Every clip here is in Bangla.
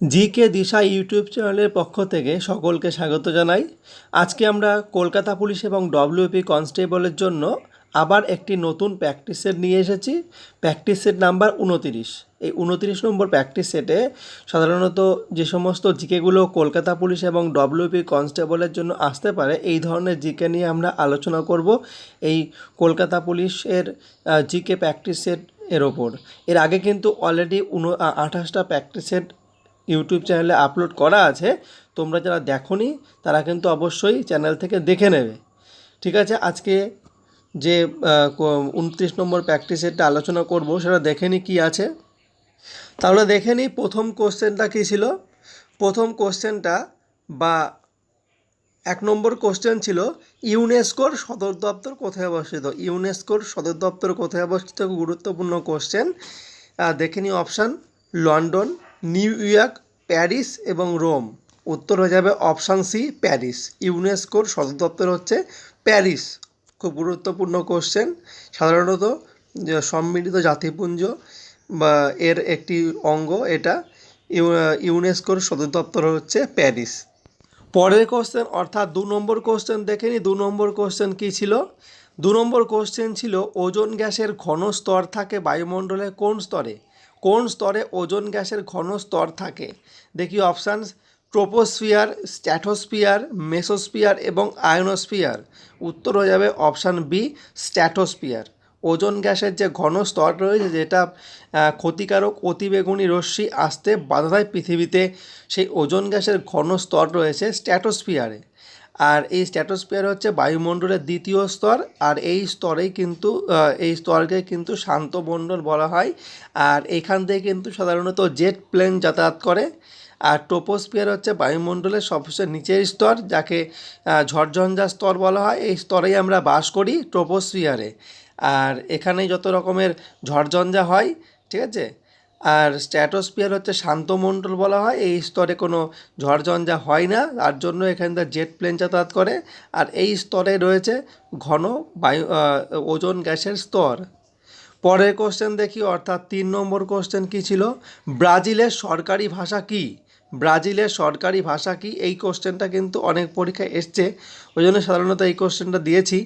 জিকে দিশা ইউটিউব চ্যানেলের পক্ষ থেকে সকলকে স্বাগত জানাই। আজকে আমরা কলকাতা পুলিশ এবং ডব্লিউপি কনস্টেবলের জন্য আবার একটি নতুন প্র্যাকটিস সেট নিয়ে এসেছি। প্র্যাকটিস সেট নাম্বার উনতিরিশ। এই উনতিরিশ নম্বর প্র্যাকটিস সেটে সাধারণত যে সমস্ত জিকেগুলো কলকাতা পুলিশ এবং ডব্লিউপি কনস্টেবলের জন্য আসতে পারে, এই ধরনের জিকে নিয়ে আমরা আলোচনা করব এই কলকাতা পুলিশের জিকে প্র্যাকটিস সেট এর ওপর। এর আগে কিন্তু অলরেডি উন আঠাশটা প্র্যাকটিস সেট ইউটিউব চ্যানেলে আপলোড করা আছে, তোমরা যারা দেখোনি, তারা কিন্তু অবশ্যই চ্যানেল থেকে দেখে নেবে। ঠিক আছে? আজকে যে উনত্রিশ নম্বর প্র্যাকটিস সেটটা আলোচনা করব, সেটা দেখে নি কী আছে। তাহলে দেখে নিই প্রথম কোশ্চেনটা কী ছিল? প্রথম কোশ্চেনটা বা এক নম্বর কোশ্চেন ছিল ইউনেস্কোর সদর দপ্তর কোথায় অবস্থিত? ইউনেস্কোর সদর দপ্তর কোথায় অবস্থিত? গুরুত্বপূর্ণ কোশ্চেন দেখে নিই option London New York, Paris এবং রোম। উত্তর হয়ে যাবে অপশান সি, প্যারিস। ইউনেস্কোর সদর দপ্তর হচ্ছে প্যারিস। খুব গুরুত্বপূর্ণ কোশ্চেন সাধারণত সম্মিলিত জাতিপুঞ্জ বা এর একটি অঙ্গ এটা, ইউ- ইউনেস্কোর সদর দপ্তর হচ্ছে প্যারিস। পরের কোশ্চেন অর্থাৎ দু নম্বর কোশ্চেন দেখে নি। দু নম্বর কোশ্চেন কী ছিল? দু নম্বর কোশ্চেন ছিল, ওজোন গ্যাসের ঘন স্তর থাকে বায়ুমণ্ডলে কোন স্তরে? কোন স্তরে ওজোন গ্যাসের ঘন স্তর থাকে? দেখি অপশানস, ট্রোপোস্ফিয়ার, স্ট্যাটোস্ফিয়ার, মেসোস্ফিয়ার এবং আয়নোস্ফিয়ার। উত্তর হয়ে যাবে অপশান বি, স্ট্যাটোস্ফিয়ার। ওজোন গ্যাসের যে ঘন স্তর রয়েছে যেটা ক্ষতিকারক অতিবেগুনি রশ্মি আসতে বাধা দেয় পৃথিবীতে, সেই ওজোন গ্যাসের ঘন স্তর রয়েছে স্ট্যাটোস্ফিয়ারে। আর এই স্ট্যাটোস্ফিয়ার হচ্ছে বায়ুমণ্ডলের দ্বিতীয় স্তর, আর এই স্তরেই কিন্তু এই স্তরকে কিন্তু শান্ত মণ্ডল বলা হয়। আর এখান থেকে কিন্তু সাধারণত জেট প্লেন যাতায়াত করে। আর টোপোস্ফিয়ার হচ্ছে বায়ুমণ্ডলের সবচেয়ে নিচের স্তর, যাকে ঝড়ঝঞ্ঝা স্তর বলা হয়। এই স্তরেই আমরা বাস করি ট্রোপোস্ফিয়ারে। আর এখানেই যত রকমের ঝড়ঝঞ্ঝা হয়, ঠিক আছে? আর স্ট্র্যাটোস্ফিয়ার হচ্ছে শান্তমণ্ডল বলা হয়। এই স্তরে কোনো ঝড়ঝঞ্ঝা হয় না। তার জন্য এখানটা জেট প্লেন যাতায়াত করে। আর এই স্তরে রয়েছে ঘন বায়ু ওজন গ্যাসের স্তর। পরের কোশ্চেন দেখি, অর্থাৎ তিন নম্বর কোশ্চেন কী ছিল? ব্রাজিলের সরকারি ভাষা কী? ব্রাজিলের সরকারি ভাষা কী? এই কোশ্চেনটা কিন্তু অনেক পরীক্ষায় এসছে। ওই জন্য সাধারণত এই কোশ্চেনটা দিয়েছি।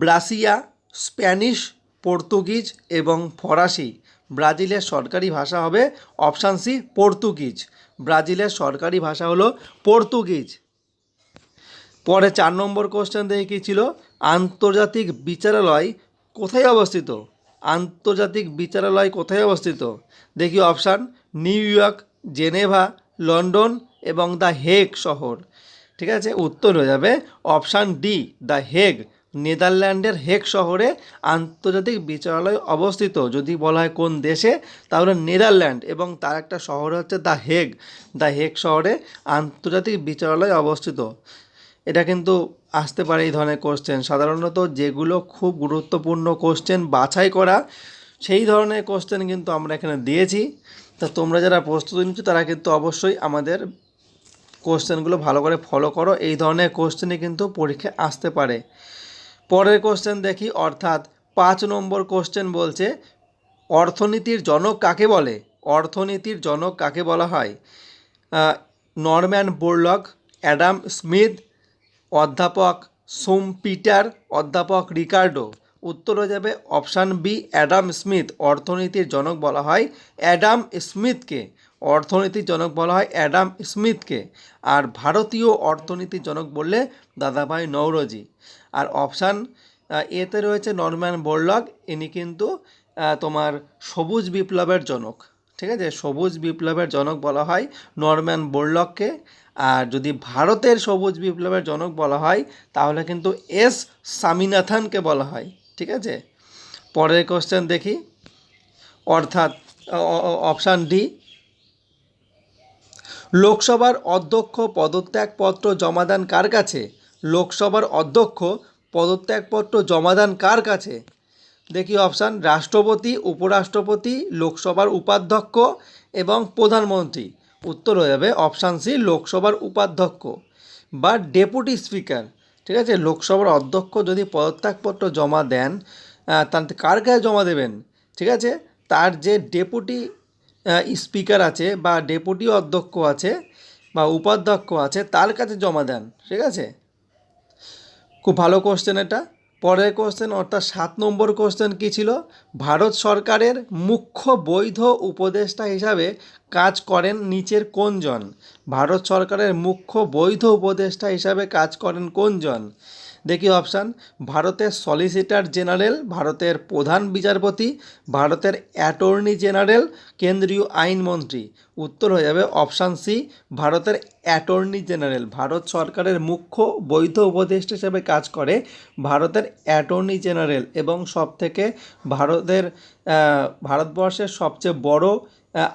ব্রাসিয়া, স্প্যানিশ, পর্তুগিজ এবং ফরাসি। ব্রাজিলের সরকারি ভাষা হবে অপশান সি, পর্তুগিজ। ব্রাজিলের সরকারি ভাষা হলো পর্তুগিজ। পরে চার নম্বর কোশ্চেন দেখে কী ছিল? আন্তর্জাতিক বিচারালয় কোথায় অবস্থিত? আন্তর্জাতিক বিচারালয় কোথায় অবস্থিত? দেখি option, New York, Geneva, London এবং দ্য হেগ শহর। ঠিক আছে? উত্তর হয়ে যাবে অপশান ডি, দ্য হেগ। নেদারল্যান্ডের হেগ শহরে আন্তর্জাতিক বিচারালয় অবস্থিত। যদি বলা হয় কোন দেশে, তাহলে নেদারল্যান্ড এবং তার একটা শহর হচ্ছে দ্য হেগ। দ্য হেগ শহরে আন্তর্জাতিক বিচারালয় অবস্থিত। এটা কিন্তু আসতে পারে এই ধরনের কোশ্চেন সাধারণত যেগুলো খুব গুরুত্বপূর্ণ কোশ্চেন বাছাই করা, সেই ধরনের কোশ্চেন কিন্তু আমরা এখানে দিয়েছি। তা তোমরা যারা প্রস্তুতি নিচ্ছ, তারা কিন্তু অবশ্যই আমাদের কোশ্চেনগুলো ভালো করে ফলো করো। এই ধরনের কোশ্চেনই কিন্তু পরীক্ষায় আসতে পারে। পরের কোশ্চেন দেখি, অর্থাৎ পাঁচ নম্বর কোশ্চেন বলছে, অর্থনীতির জনক কাকে বলে? অর্থনীতির জনক কাকে বলা হয়? নরম্যান বোরলক অ্যাডাম স্মিথ, অধ্যাপক সোম পিটার, অধ্যাপক রিকার্ডো। উত্তর হয়ে যাবে অপশান বি অ্যাডাম স্মিথ। অর্থনীতির জনক বলা হয় অ্যাডাম স্মিথকে। অর্থনীতির জনক বলা হয় অ্যাডাম স্মিথকে। আর ভারতীয় অর্থনীতির জনক বললে দাদাভাই নৌরজি আর অপশান এতে রয়েছে নরম্যান বোরলক ইনি কিন্তু তোমার সবুজ বিপ্লবের জনক। ঠিক আছে? সবুজ বিপ্লবের জনক বলা হয় নরম্যান বোরলককে আর যদি ভারতের সবুজ বিপ্লবের জনক বলা হয়, তাহলে কিন্তু এস স্বামীনাথনকে বলা হয়। ঠিক আছে? পরের কোশ্চেন দেখি। অর্থাৎ অপশান ডি। লোকসভার অধ্যক্ষ পদত্যাগপত্র জমা দেন কার কাছে? লোকসভার অধ্যক্ষ পদত্যাগপত্র জমা দেন কার কাছে? দেখি অপশান, রাষ্ট্রপতি, উপরাষ্ট্রপতি, লোকসভার উপাধ্যক্ষ এবং প্রধানমন্ত্রী। উত্তর হয়ে যাবে অপশান সি, লোকসভার উপাধ্যক্ষ বা ডেপুটি স্পিকার। ঠিক আছে? লোকসভার অধ্যক্ষ যদি পদত্যাগপত্র জমা দেন তাহলে কার কাছে জমা দেবেন? ঠিক আছে? তার যে ডেপুটি স্পিকার আছে বা ডেপুটি অধ্যক্ষ আছে বা উপাধ্যক্ষ আছে, তার কাছে জমা দেন। ঠিক আছে? খুব ভালো কোশ্চেন এটা। পরের কোশ্চেন অর্থাৎ সাত নম্বর কোশ্চেন কী ছিল? ভারত সরকারের মুখ্য বৈধ উপদেষ্টা হিসাবে কাজ করেন নিচের কোনজন? ভারত সরকারের মুখ্য বৈধ উপদেষ্টা হিসাবে কাজ করেন কোনজন? দেখি অপশান ভারতের সলিসিটার জেনারেল ভারতের প্রধান বিচারপতি ভারতের অ্যাটর্নি জেনারেল কেন্দ্রীয় আইনমন্ত্রী উত্তর হয়ে যাবে অপশান সি ভারতের অ্যাটর্নি জেনারেল ভারত সরকারের মুখ্য বৈধ উপদেষ্টা হিসেবে কাজ করে ভারতের অ্যাটর্নি জেনারেল এবং সবথেকে ভারতের আহ, ভারতবর্ষের সবচেয়ে বড়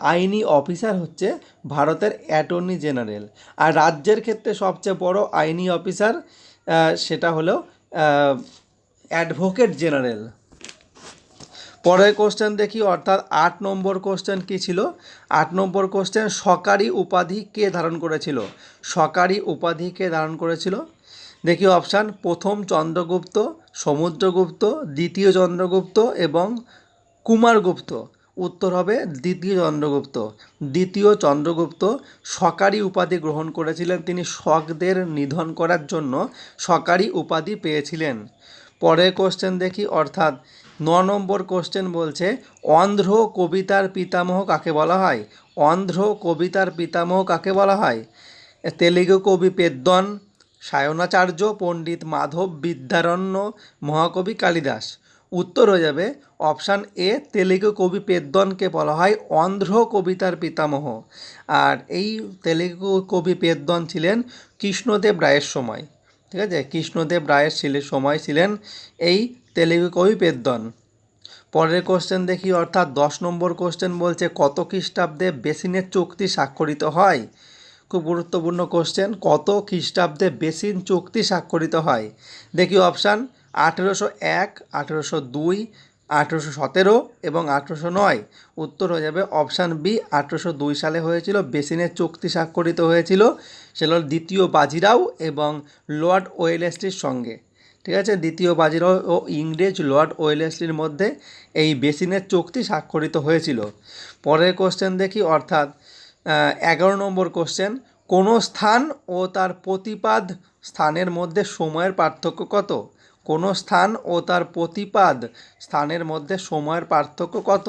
আইনি অফিসার হচ্ছে ভারতের অ্যাটর্নি জেনারেল আর রাজ্যের ক্ষেত্রে সবচেয়ে বড় আইনি অফিসার সেটা হলো অ্যাডভোকেট জেনারেল পরের কোশ্চেন দেখি, অর্থাৎ আট নম্বর কোশ্চেন কী ছিল? আট নম্বর কোশ্চেন সরকারি উপাধি কে ধারণ করেছিল? সরকারি উপাধি কে ধারণ করেছিল? দেখি অপশান প্রথম চন্দ্রগুপ্ত, সমুদ্রগুপ্ত, দ্বিতীয় চন্দ্রগুপ্ত এবং কুমারগুপ্ত। উত্তর হবে দ্বিতীয় চন্দ্রগুপ্ত। দ্বিতীয় চন্দ্রগুপ্ত সরকারি উপাধি গ্রহণ করেছিলেন। তিনি শকদের নিধন করার জন্য সরকারি উপাধি পেয়েছিলেন। পরের কোশ্চেন দেখি, অর্থাৎ ন নম্বর কোশ্চেন বলছে, অন্ধ্র কবিতার পিতামহ কাকে বলা হয়? অন্ধ্র কবিতার পিতামহ কাকে বলা হয়? তেলেগু কবি পেদ্দন, সায়নাচার্য, পণ্ডিত মাধব বিদ্যারণ্য, মহাকবি কালিদাস। উত্তর হয়ে যাবে অপশান এ, তেলেগু কবি পেদ্দনকে বলা হয় অন্ধ্র কবিতার পিতামহ। আর এই তেলেগু কবি পেদ্দন ছিলেন কৃষ্ণদেব রায়ের সময়। ঠিক আছে? কৃষ্ণদেব রায়ের ছেলে সময় ছিলেন এই তেলেগু কবি পেদ্দন। পরের কোশ্চেন দেখি, অর্থাৎ দশ নম্বর কোশ্চেন বলছে, কত খ্রিস্টাব্দে বেসিনের চুক্তি স্বাক্ষরিত হয়? খুব গুরুত্বপূর্ণ কোশ্চেন কত খ্রিস্টাব্দে বেসিন চুক্তি স্বাক্ষরিত হয়? দেখি অপশান আঠেরোশো এক, আঠেরোশো দুই, আঠেরোশো সতেরো এবং আঠেরোশো নয়। উত্তর হয়ে যাবে অপশান বি, আঠেরোশো দুই সালে হয়েছিল বেসিনের চুক্তি স্বাক্ষরিত হয়েছিল, সেটা হল দ্বিতীয় বাজিরাও এবং লর্ড ওয়েলেসলির সঙ্গে। ঠিক আছে? দ্বিতীয় বাজিরাও ও ইংরেজ লর্ড ওয়েলেসলির মধ্যে এই বেসিনের চুক্তি স্বাক্ষরিত হয়েছিল। পরের কোশ্চেন দেখি, অর্থাৎ এগারো নম্বর কোশ্চেন কোনো স্থান ও তার প্রতিপাদ স্থানের মধ্যে সময়ের পার্থক্য কত? কোনো স্থান ও তার প্রতিপাদ স্থানের মধ্যে সময়ের পার্থক্য কত?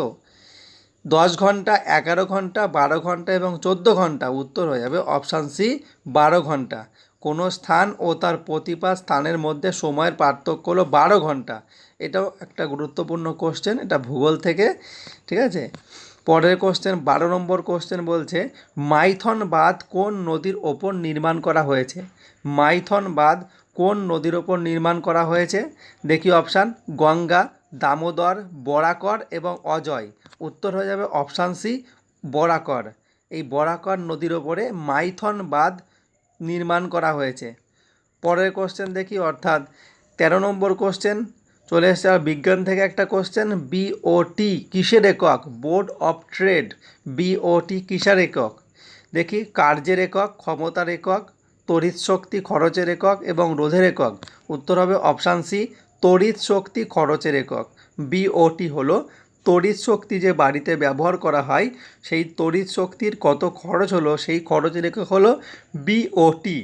দশ ঘণ্টা, এগারো ঘণ্টা, বারো ঘণ্টা এবং চোদ্দ ঘণ্টা উত্তর হয়ে যাবে অপশান সি, বারো ঘণ্টা। কোনো স্থান ও তার প্রতিপাদ স্থানের মধ্যে সময়ের পার্থক্য হলো বারো ঘণ্টা। এটাও একটা গুরুত্বপূর্ণ কোশ্চেন এটা ভূগোল থেকে, ঠিক আছে? পরের কোশ্চেন বারো নম্বর কোশ্চেন বলছে মাইথন বাঁধ কোন নদীর ওপর নির্মাণ করা হয়েছে? মাইথন বাঁধ কোন নদীর ওপর নির্মাণ করা হয়েছে? দেখি অপশান, গঙ্গা, দামোদর, বরাকর এবং অজয়। উত্তর হয়ে যাবে অপশান সি, বরাকর। এই বরাকর নদীর ওপরে মাইথন বাঁধ নির্মাণ করা হয়েছে। পরের কোশ্চেন দেখি, অর্থাৎ তেরো নম্বর কোশ্চেন চলে এসছে আর বিজ্ঞান থেকে একটা কোশ্চেন বিওটি কিসের একক? বোর্ড অফ ট্রেড বিওটি কিসের একক? দেখি, কার্যের একক, ক্ষমতার একক তড়িৎ শক্তি খরচের একক এবং রোধের একক। উত্তর হবে অপশান সি তড়িৎ শক্তি খরচের একক। বিওটি হলো তড়িৎ শক্তি যে বাড়িতে ব্যবহার করা হয়, সেই তড়িৎ শক্তির কত খরচ হলো, সেই খরচের একক হলো বিওটি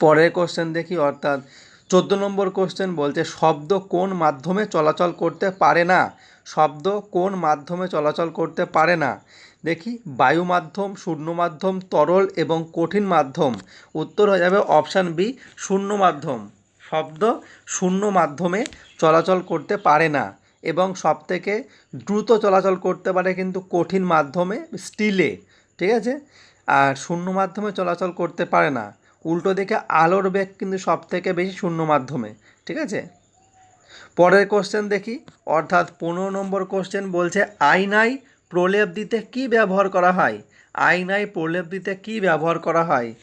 পরের কোশ্চেন দেখি, অর্থাৎ চোদ্দ নম্বর কোশ্চেন বলছে, শব্দ কোন মাধ্যমে চলাচল করতে পারে না? শব্দ কোন মাধ্যমে চলাচল করতে পারে না? দেখি, বায়ু মাধ্যম, শূন্য মাধ্যম, তরল এবং কঠিন মাধ্যম। উত্তর হয়ে যাবে অপশান বি শূন্য মাধ্যম। শব্দ শূন্য মাধ্যমে চলাচল করতে পারে না এবং সবথেকে দ্রুত চলাচল করতে পারে কিন্তু কঠিন মাধ্যমে স্টিলে ঠিক আছে? আর শূন্য মাধ্যমে চলাচল করতে পারে না। উল্টো দিকে আলোর বেগ কিন্তু সব থেকে বেশি শূন্য মাধ্যমে, ঠিক আছে? পরের কোশ্চেন দেখি, অর্থাৎ পনেরো নম্বর কোশ্চেন বলছে, আয়নায় প্রলেপ দিতে কী ব্যবহার করা হয়? আয়নায় প্রলেপ দিতে কী ব্যবহার করা হয়?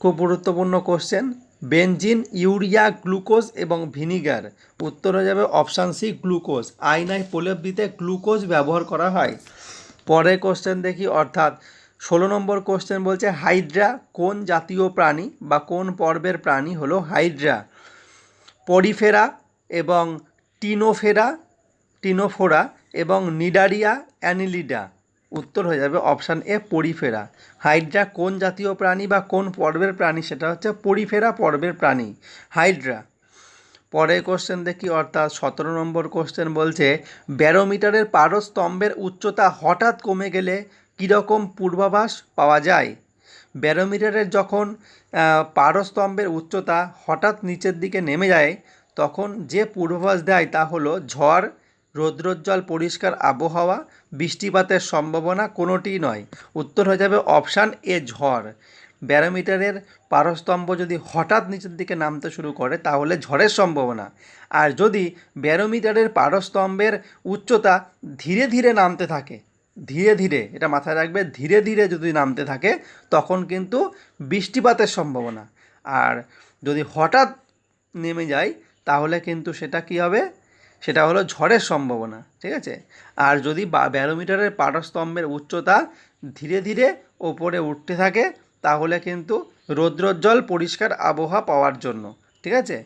খুব গুরুত্বপূর্ণ কোশ্চেন বেনজিন, ইউরিয়া, গ্লুকোজ এবং ভিনিগার। উত্তর হয়ে যাবে অপশান সি গ্লুকোজ। আয়নায় প্রলেপ দিতে গ্লুকোজ ব্যবহার করা হয়। পরের কোশ্চেন দেখি, অর্থাৎ ষোলো নম্বর কোশ্চেন বলছে, হাইড্রা কোন জাতীয় প্রাণী বা কোন পর্বের প্রাণী হলো হাইড্রা? পরিফেরা এবং টিনোফেরা, টিনোফোরা এবং নিডারিয়া অ্যানিলিডা। উত্তর হয়ে যাবে অপশান এ পরিফেরা। হাইড্রা কোন জাতীয় প্রাণী বা কোন পর্বের প্রাণী? সেটা হচ্ছে পরিফেরা পর্বের প্রাণী, হাইড্রা। পরের কোশ্চেন দেখি, অর্থাৎ সতেরো নম্বর কোশ্চেন বলছে, ব্যারোমিটারের পারস্তম্ভের উচ্চতা হঠাৎ কমে গেলে কীরকম পূর্বাভাস পাওয়া যায়? ব্যারোমিটারের যখন পারস্তম্ভের উচ্চতা হঠাৎ নিচের দিকে নেমে যায়, তখন যে পূর্বাভাস দেয় তা হলো ঝড়, রৌদ্রোজ্জ্বল পরিষ্কার আবহাওয়া, বৃষ্টিপাতের সম্ভাবনা কোনোটিই নয়। উত্তর হয়ে যাবে অপশান এ, ঝড়। ব্যারোমিটারের পারস্তম্ভ যদি হঠাৎ নিচের দিকে নামতে শুরু করে, তাহলে ঝড়ের সম্ভাবনা। আর যদি ব্যারোমিটারের পারস্তম্ভের উচ্চতা ধীরে ধীরে নামতে থাকে ধীরে ধীরে, এটা মাথায় রাখবে, ধীরে ধীরে যদি নামতে থাকে, তখন কিন্তু বৃষ্টিপাতের সম্ভাবনা। আর যদি হঠাৎ নেমে যায়, তাহলে কিন্তু সেটা কী হবে? সেটা হলো ঝড়ের সম্ভাবনা, ঠিক আছে? আর যদি ব্যারোমিটারের পারস্তম্ভের উচ্চতা ধীরে ধীরে ওপরে উঠতে থাকে, তাহলে কিন্তু রৌদ্রোজ্জ্বল পরিষ্কার আবহাওয়া পাওয়ার জন্য, ঠিক আছে?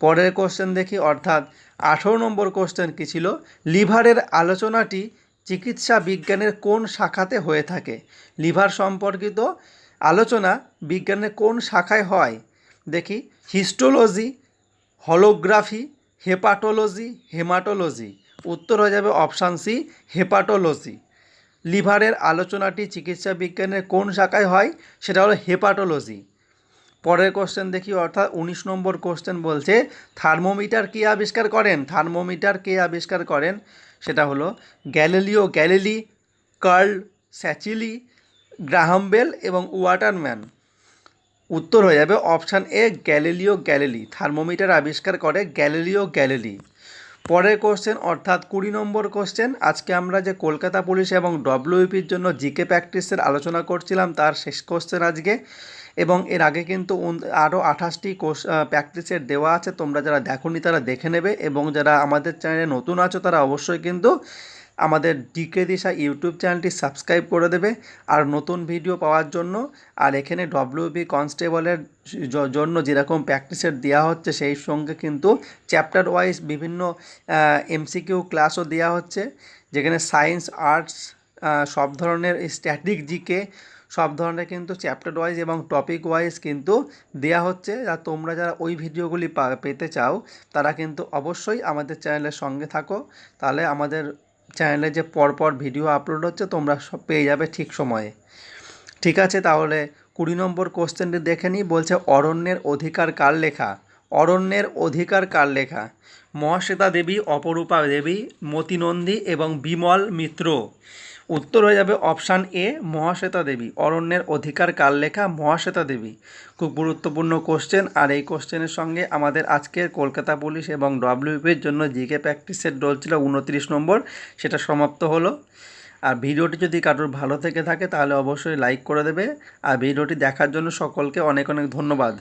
পরের কোশ্চেন দেখি, অর্থাৎ আঠেরো নম্বর কোশ্চেন কী ছিল? লিভারের আলোচনাটি চিকিৎসা বিজ্ঞানের কোন শাখাতে হয়ে থাকে? লিভার সম্পর্কিত আলোচনা বিজ্ঞানের কোন শাখায় হয়? দেখি, হিস্টোলজি, হলোগ্রাফি, হেপাটোলজি, হেমাটোলজি। উত্তর হয়ে যাবে অপশান সি, হেপাটোলজি। লিভারের আলোচনাটি চিকিৎসা বিজ্ঞানের কোন শাখায় হয়? সেটা হলো হেপাটোলজি। পরের কোশ্চেন দেখি, অর্থাৎ উনিশ নম্বর কোশ্চেন বলছে, থার্মোমিটার কে আবিষ্কার করেন? থার্মোমিটার কে আবিষ্কার করেন? সেটা হলো গ্যালিলিও গ্যালিলি, কার্ল স্যাচিলি, গ্রাহাম বেল এবং ওয়াটারম্যান। উত্তর হয়ে যাবে option A, Galileo Galilei. Thermometer আবিষ্কার করে গ্যালিলিও গ্যালিলি। পরের কোশ্চেন অর্থাৎ কুড়ি নম্বর কোশ্চেন আজকে আমরা যে কলকাতা পুলিশ এবং ডব্লিউপির জন্য জিকে প্র্যাকটিসের আলোচনা করছিলাম, তার শেষ কোশ্চেন আজকে। এবং এর আগে কিন্তু আরও আঠাশটি কোর্স প্র্যাকটিসের দেওয়া আছে। তোমরা যারা দেখোনি তারা দেখে নেবে এবং যারা আমাদের চ্যানেলে নতুন আছো তারা অবশ্যই কিন্তু আমাদের ডিকে দিশা ইউটিউব চ্যানেলটি সাবস্ক্রাইব করে দেবে। আর নতুন ভিডিও পাওয়ার জন্য, আর এখানে ডব্লিউবি কনস্টেবলের জন্য যেরকম প্র্যাকটিসের দেওয়া হচ্ছে, সেই সঙ্গে কিন্তু চ্যাপ্টার ওয়াইজ বিভিন্ন এমসিকিউ ক্লাসও দেওয়া হচ্ছে। যেখানে সায়েন্স, আর্টস সব ধরনের স্ট্যাটিক জিকে সব ধরনের কিন্তু চ্যাপ্টার ওয়াইজ এবং টপিক ওয়াইজ কিন্তু দেওয়া হচ্ছে। আর তোমরা যারা ওই ভিডিওগুলি পেতে চাও, তারা কিন্তু অবশ্যই আমাদের চ্যানেলের সঙ্গে থাকো। তাহলে আমাদের চ্যানেলে যে পরপর ভিডিও আপলোড হচ্ছে, তোমরা সব পেয়ে যাবে ঠিক সময়ে। ঠিক আছে, তাহলে কুড়ি নম্বর কোশ্চেনটি দেখে নিই। বলছে, অরণ্যের অধিকার কার লেখা? অরণ্যের অধিকার কার লেখা? মহাশ্বেতা দেবী, অপরূপা দেবী, মতিনন্দী এবং বিমল মিত্র। উত্তর হয়ে যাবে অপশান এ, মহাশ্বেতা দেবী। অরণ্যের অধিকার কাল লেখা? মহাশ্বেতা দেবী। খুব গুরুত্বপূর্ণ কোশ্চেন আর এই কোশ্চেনের সঙ্গে আমাদের আজকের কলকাতা পুলিশ এবং ডব্লিউপির জন্য জিকে প্র্যাকটিসের ডোল ছিল উনত্রিশ নম্বর। সেটা সমাপ্ত হলো। আর ভিডিওটি যদি কারোর ভালো থেকে থাকে, তাহলে অবশ্যই লাইক করে দেবে। আর ভিডিওটি দেখার জন্য সকলকে অনেক অনেক ধন্যবাদ।